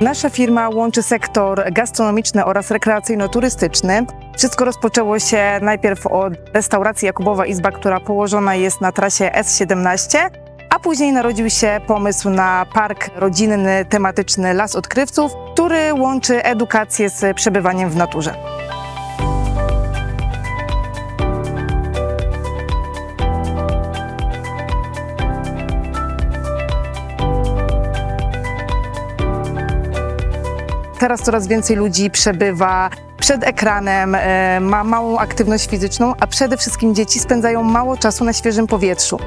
Nasza firma łączy sektor gastronomiczny oraz rekreacyjno-turystyczny. Wszystko rozpoczęło się najpierw od restauracji Jakubowa Izba, która położona jest na trasie S17, a później narodził się pomysł na park rodzinny tematyczny Las Odkrywców, który łączy edukację z przebywaniem w naturze. Teraz coraz więcej ludzi przebywa przed ekranem, e, ma małą aktywność fizyczną, a przede wszystkim dzieci spędzają mało czasu na świeżym powietrzu.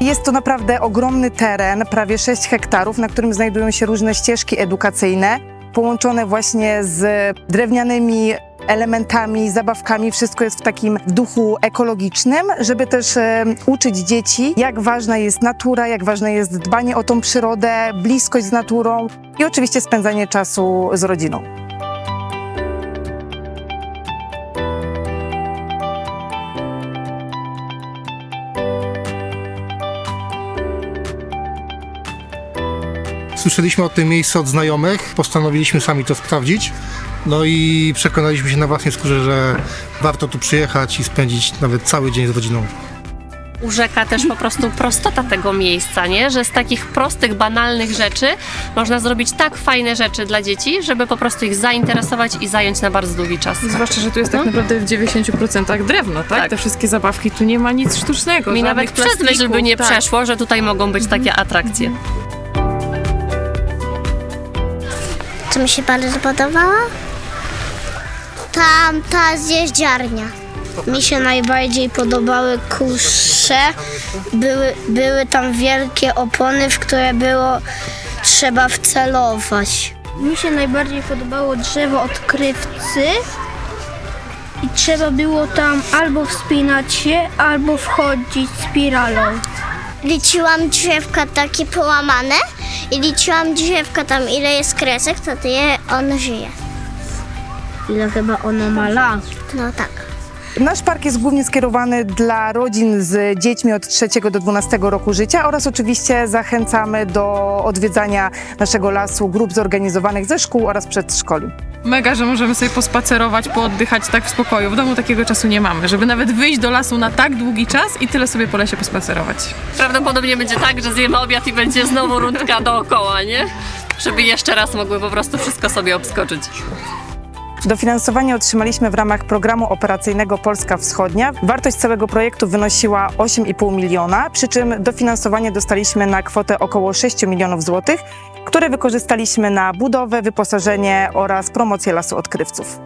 Jest to naprawdę ogromny teren, prawie 6 hektarów, na którym znajdują się różne ścieżki edukacyjne, połączone właśnie z drewnianymi elementami, zabawkami. Wszystko jest w takim duchu ekologicznym, żeby też e, uczyć dzieci, jak ważna jest natura, jak ważne jest dbanie o tą przyrodę, bliskość z naturą i oczywiście spędzanie czasu z rodziną. Słyszeliśmy o tym miejscu od znajomych, postanowiliśmy sami to sprawdzić. No i przekonaliśmy się na własnej skórze, że warto tu przyjechać i spędzić nawet cały dzień z rodziną. urzeka też po prostu prostota tego miejsca, nie? Że z takich prostych, banalnych rzeczy można zrobić tak fajne rzeczy dla dzieci, żeby po prostu ich zainteresować i zająć na bardzo długi czas. Zwłaszcza, że tu jest tak naprawdę w 90% drewno, tak? Tak. Te wszystkie zabawki, tu nie ma nic sztucznego. Mi nawet przez myśl by plastików, nie tak. przeszło, że tutaj mogą być takie atrakcje. Co mi się bardzo podobało? Tam ta zjeździarnia. Mi się najbardziej podobały kusze. Były, były tam wielkie opony, w które było trzeba wcelować. Mi się najbardziej podobało drzewo odkrywcy. I trzeba było tam albo wspinać się, albo wchodzić spiralą. Liczyłam drzewka takie połamane i liczyłam drzewka tam ile jest kresek, to tyle on żyje. Ile chyba ono ma lat? No tak. Nasz park jest głównie skierowany dla rodzin z dziećmi od 3 do 12 roku życia oraz oczywiście zachęcamy do odwiedzania naszego lasu grup zorganizowanych ze szkół oraz przedszkoli. Mega, że możemy sobie pospacerować, pooddychać tak w spokoju. W domu takiego czasu nie mamy, żeby nawet wyjść do lasu na tak długi czas i tyle sobie po lesie pospacerować. Prawdopodobnie będzie tak, że zjemy obiad i będzie znowu rundka dookoła, nie? Żeby jeszcze raz mogły po prostu wszystko sobie obskoczyć. Dofinansowanie otrzymaliśmy w ramach programu operacyjnego Polska Wschodnia. Wartość całego projektu wynosiła 8,5 miliona, przy czym dofinansowanie dostaliśmy na kwotę około 6 milionów złotych, które wykorzystaliśmy na budowę, wyposażenie oraz promocję Lasu Odkrywców.